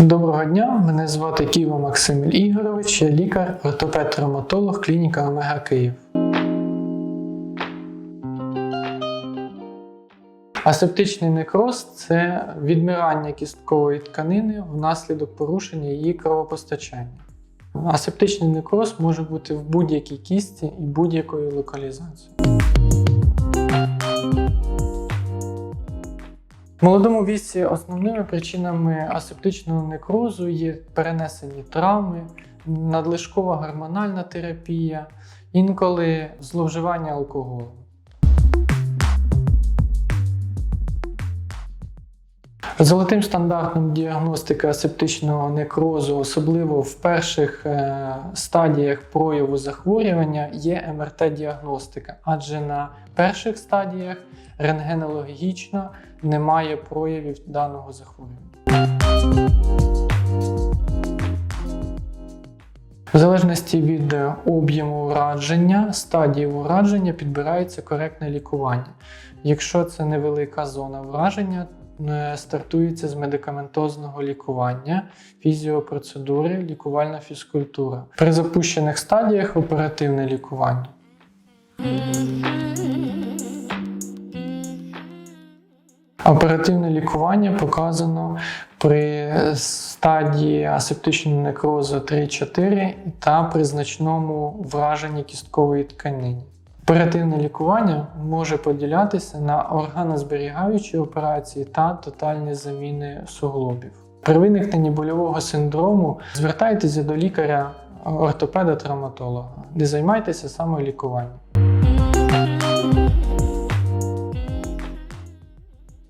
Доброго дня, мене звати Ківа Максим Ігорович, я лікар, ортопед-травматолог, клініка Омега Київ. Асептичний некроз це відмирання кісткової тканини внаслідок порушення її кровопостачання. Асептичний некроз може бути в будь-якій кісті і будь-якої локалізації. Молодому віці основними причинами асептичного некрозу є перенесені травми, надлишкова гормональна терапія, інколи зловживання алкоголем. Золотим стандартом діагностики асептичного некрозу, особливо в перших е, стадіях прояву захворювання, є МРТ-діагностика, адже на перших стадіях рентгенологічно немає проявів даного захворювання. В залежності від е, об'єму ураження, стадії ураження підбирається коректне лікування. Якщо це невелика зона враження, стартується з медикаментозного лікування, фізіопроцедури, лікувальна фізкультура. При запущених стадіях оперативне лікування. Оперативне лікування показано при стадії асептичного некрозу 3-4 та при значному враженні кісткової тканини. Оперативне лікування може поділятися на органозберігаючі операції та тотальні заміни суглобів. При виникненні больового синдрому звертайтеся до лікаря ортопеда-травматолога, де займайтеся самолікуванням.